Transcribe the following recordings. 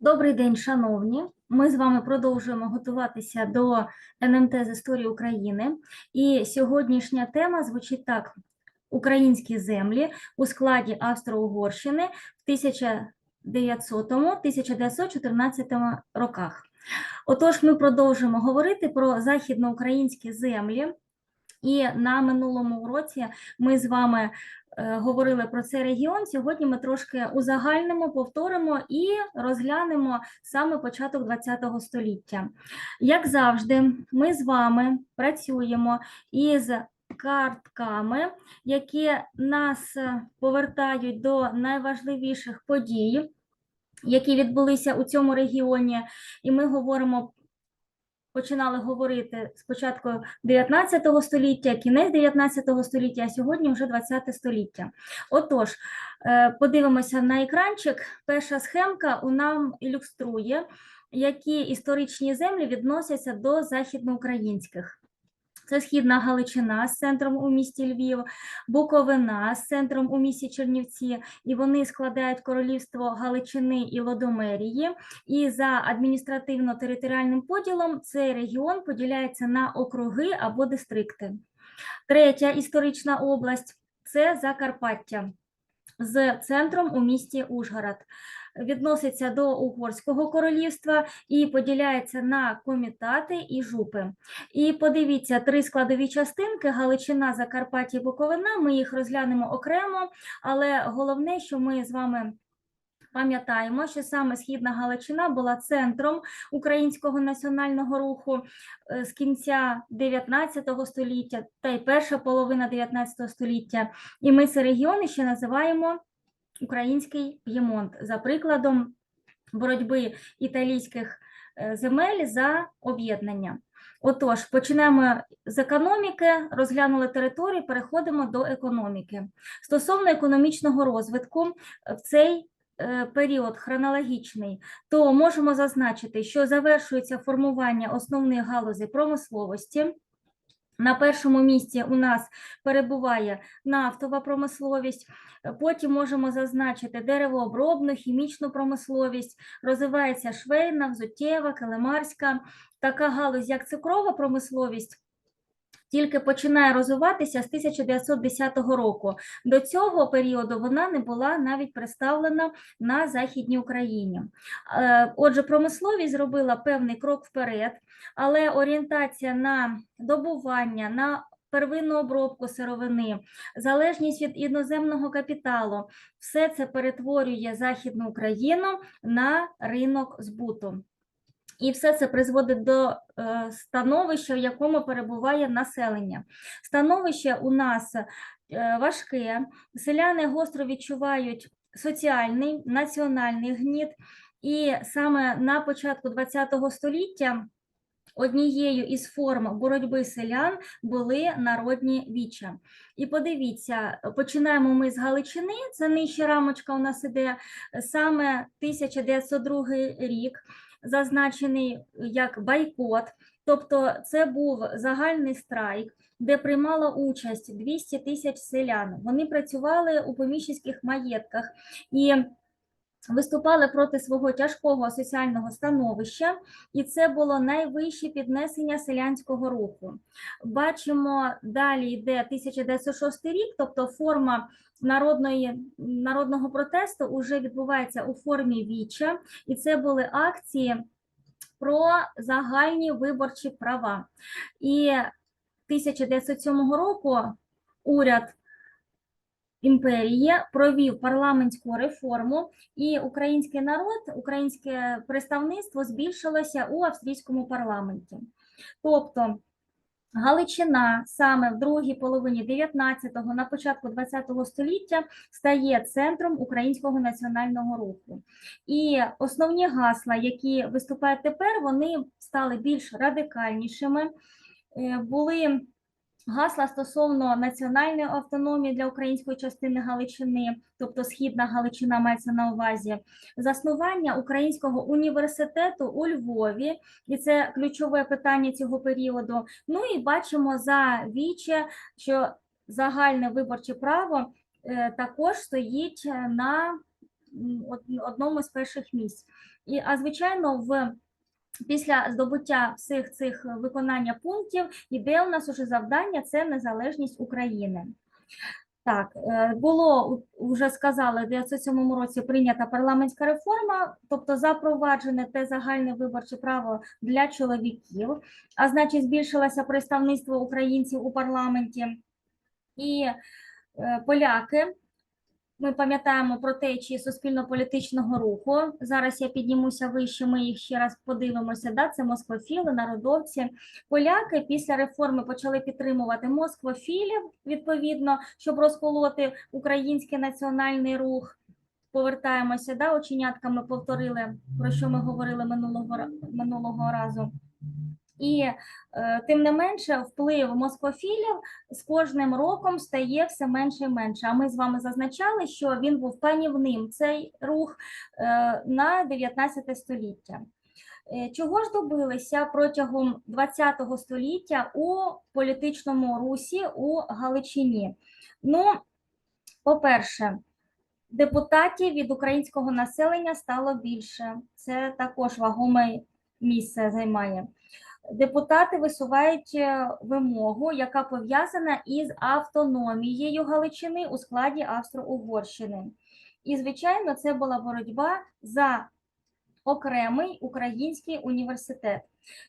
Добрий день, шановні. Ми з вами продовжуємо готуватися до НМТ з історії України. І сьогоднішня тема звучить так: Українські землі у складі Австро-Угорщини в 1900-1914 роках. Отож, ми продовжуємо говорити про західноукраїнські землі. І на минулому уроці ми з вами е, говорили про цей регіон. Сьогодні ми трошки узагальнимо, повторимо і розглянемо саме початок ХХ століття. Як завжди, ми з вами працюємо із картками, які нас повертають до найважливіших подій, які відбулися у цьому регіоні, і ми говоримо починали говорити спочатку 19 століття, кінець 19 століття, а сьогодні вже 20 століття. Отож, е, подивимося на екранчик. Перша схемка у нам ілюструє, які історичні землі відносяться до західноукраїнських. Це східна Галичина з центром у місті Львів, Буковина з центром у місті Чернівці, і вони складають королівство Галичини і Лодомерії. І за адміністративно-територіальним поділом цей регіон поділяється на округи або дистрикти. Третя історична область це Закарпаття з центром у місті Ужгород. Відноситься до Угорського королівства і поділяється на комітати і жупи. І подивіться, три складові частинки: Галичина, Закарпаття і Буковина. Ми їх розглянемо окремо, але головне, що ми з вами. Пам'ятаємо, що саме Східна Галичина була центром українського національного руху е, з кінця 19 століття та й перша половина 19 століття. І ми цей регіон ще називаємо Український П'ємонт за прикладом боротьби італійських е, земель за об'єднання. Отож, почнемо з економіки, розглянули територію, переходимо до економіки. Стосовно економічного розвитку в цей е, період хронологічний, то можемо зазначити, що завершується формування основних галузей промисловості. На першому місці у нас перебуває нафтова промисловість, потім можемо зазначити деревообробну, хімічну промисловість, розвивається швейна, взуттєва, килимарська. Така галузь, як цукрова промисловість, тільки починає розвиватися з 1910 року. До цього періоду вона не була навіть представлена на Західній Україні. Е, Отже, промисловість зробила певний крок вперед, але орієнтація на добування, на первинну обробку сировини, залежність від іноземного капіталу, все це перетворює Західну Україну на ринок збуту. І все це призводить до е, становища, в якому перебуває населення. Становище у нас е, важке, селяни гостро відчувають соціальний, національний гніт, і саме на початку ХХ століття однією із форм боротьби селян були народні віча. І подивіться, починаємо ми з Галичини, це нижча рамочка у нас іде саме 1902 рік зазначений як байкот, тобто це був загальний страйк, де приймала участь 200 тисяч селян. Вони працювали у поміщицьких маєтках і виступали проти свого тяжкого соціального становища, і це було найвище піднесення селянського руху. Бачимо, далі йде 1906 рік, тобто форма народної, народного протесту вже відбувається у формі віча, і це були акції про загальні виборчі права. І 1907 року уряд імперії провів парламентську реформу, і український народ, українське представництво збільшилося у австрійському парламенті. Тобто Галичина саме в другій половині 19-го, на початку 20-го століття стає центром українського національного руху. І основні гасла, які виступають тепер, вони стали більш радикальнішими. Е, Були Гасла стосовно національної автономії для української частини Галичини, тобто Східна Галичина мається на увазі, заснування українського університету у Львові, і це ключове питання цього періоду. Ну і бачимо за віче, що загальне виборче право е, також стоїть на одному з перших місць. І, а звичайно, в після здобуття всіх цих виконання пунктів іде у нас уже завдання це незалежність України. Так, е, було вже сказали, в 1907 році прийнята парламентська реформа, тобто запроваджене те загальне виборче право для чоловіків, а значить, збільшилося представництво українців у парламенті. І е, поляки, ми пам'ятаємо про течії суспільно-політичного руху. Зараз я піднімуся вище, ми їх ще раз подивимося. Да? Це москвофіли, народовці. Поляки після реформи почали підтримувати москвофілів, відповідно, щоб розколоти український національний рух. Повертаємося, да, оченятками повторили, про що ми говорили минулого, минулого разу. І е, тим не менше, вплив москофілів з кожним роком стає все менше і менше. А ми з вами зазначали, що він був панівним цей рух е, на 19 століття. Е, Чого ж добилися протягом 20 століття у політичному русі у Галичині? Ну, по-перше, депутатів від українського населення стало більше. Це також вагоме місце займає. Депутати висувають е, вимогу, яка пов'язана із автономією Галичини у складі Австро-Угорщини. І, звичайно, це була боротьба за окремий український університет.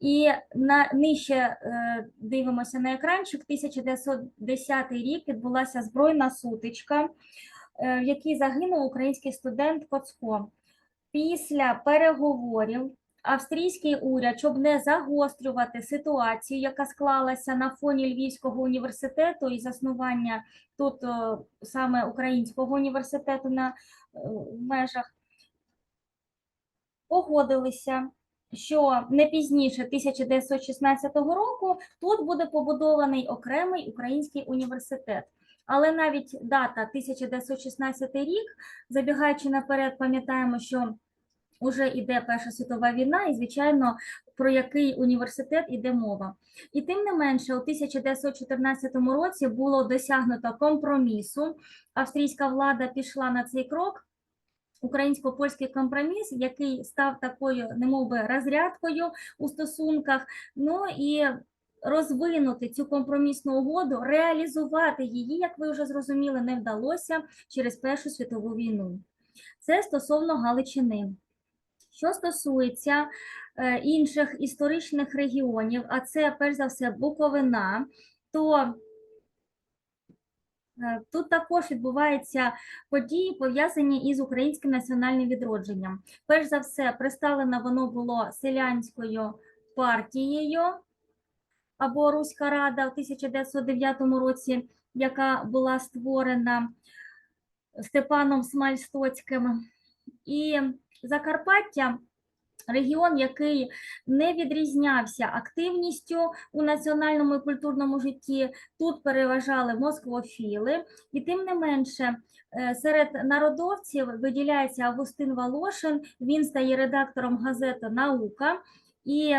І на нижче е, дивимося на екранчик. 1910 рік відбулася збройна сутичка, е, в якій загинув український студент Коцко. Після переговорів австрійський уряд, щоб не загострювати ситуацію, яка склалася на фоні Львівського університету і заснування тут е, саме українського університету на е, межах, погодилися, що не пізніше 1916 року тут буде побудований окремий український університет. Але навіть дата 1916 рік, забігаючи наперед, пам'ятаємо, що вже йде Перша світова війна, і, звичайно, про який університет іде мова. І тим не менше, у 1914 році було досягнуто компромісу. Австрійська влада пішла на цей крок. Українсько-польський компроміс, який став такою, немовби, розрядкою у стосунках. Ну і розвинути цю компромісну угоду, реалізувати її, як ви вже зрозуміли, не вдалося через Першу світову війну. Це стосовно Галичини. Що стосується е, інших історичних регіонів, а це перш за все Буковина, то е, тут також відбуваються події, пов'язані із українським національним відродженням. Перш за все, представлено воно було селянською партією або Руська Рада в 1909 році, яка була створена Степаном Смальстоцьким. І Закарпаття регіон, який не відрізнявся активністю у національному і культурному житті. Тут переважали москвофіли, і тим не менше. е, Серед народовців виділяється Августин Волошин, він стає редактором газети Наука, і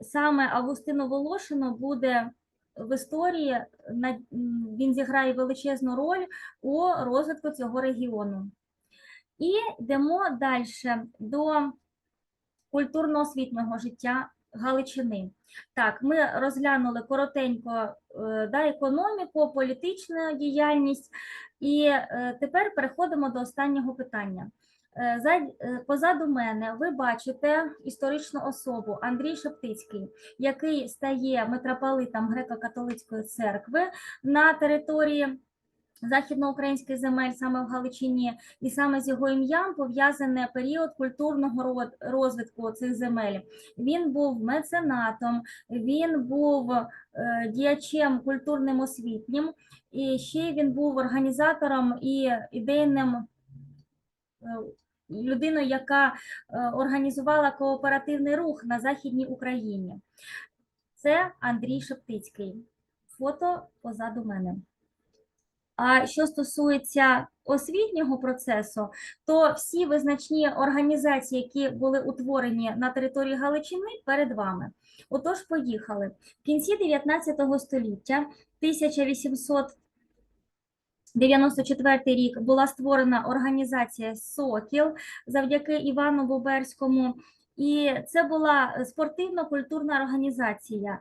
саме Августину Волошину буде в історії він зіграє величезну роль у розвитку цього регіону. І йдемо далі до культурно-освітнього життя Галичини. Так, ми розглянули коротенько е, да, економіку, політичну діяльність, і е, тепер переходимо до останнього питання. Е, за- Позаду мене ви бачите історичну особу Андрій Шептицький, який стає митрополитом греко-католицької церкви на території західноукраїнських земель саме в Галичині, і саме з його ім'ям пов'язаний період культурного розвитку цих земель. Він був меценатом, він був е, діячем культурним освітнім, і ще він був організатором і ідейним е, людиною, яка е, організувала кооперативний рух на Західній Україні. Це Андрій Шептицький. Фото позаду мене. А що стосується освітнього процесу, то всі визначні організації, які були утворені на території Галичини, перед вами. Отож, поїхали. В кінці 19 століття, 1800 94 рік була створена організація Сокіл завдяки Івану Боберському. І це була спортивно-культурна організація.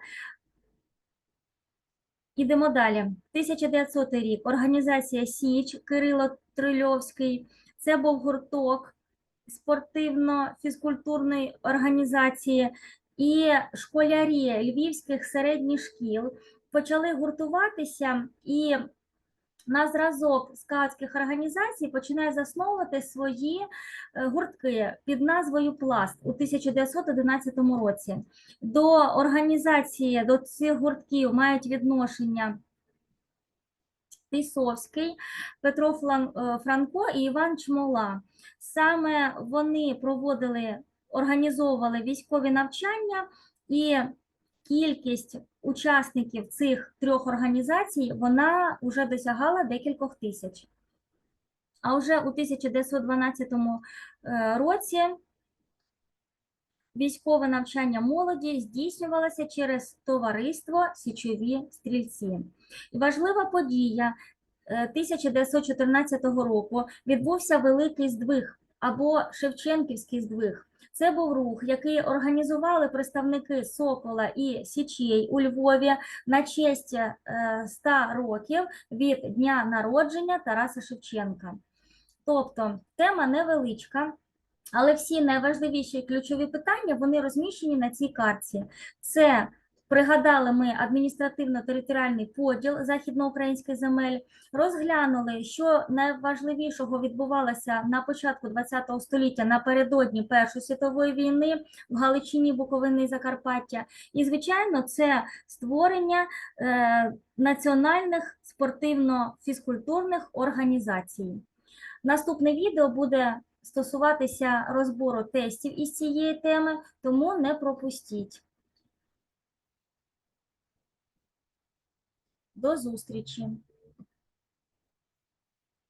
Ідемо далі. 1900 рік. Організація Січ Кирило Трильовський. Це був гурток спортивно-фізкультурної організації. І школярі львівських середніх шкіл почали гуртуватися і на зразок скаутських організацій починає засновувати свої е, гуртки під назвою Пласт у 1911 році. До організації, до цих гуртків мають відношення Тисовський, Петро е, Франко і Іван Чмола. Саме вони проводили, організовували військові навчання і кількість учасників цих трьох організацій вона вже досягала декількох тисяч. А вже у 1912 е, році військове навчання молоді здійснювалося через товариство Січові стрільці. Важлива подія е, 1914 року відбувся великий здвиг або Шевченківський здвиг. Це був рух, який організували представники Сокола і Січей у Львові на честь е, 100 років від дня народження Тараса Шевченка. Тобто тема невеличка, але всі найважливіші ключові питання вони розміщені на цій картці. Це пригадали ми адміністративно-територіальний поділ західноукраїнських земель, розглянули, що найважливішого відбувалося на початку ХХ століття напередодні Першої світової війни в Галичині, Буковини Закарпаття. І, звичайно, це створення е, національних спортивно-фізкультурних організацій. Наступне відео буде стосуватися розбору тестів із цієї теми, тому не пропустіть. До зустрічі!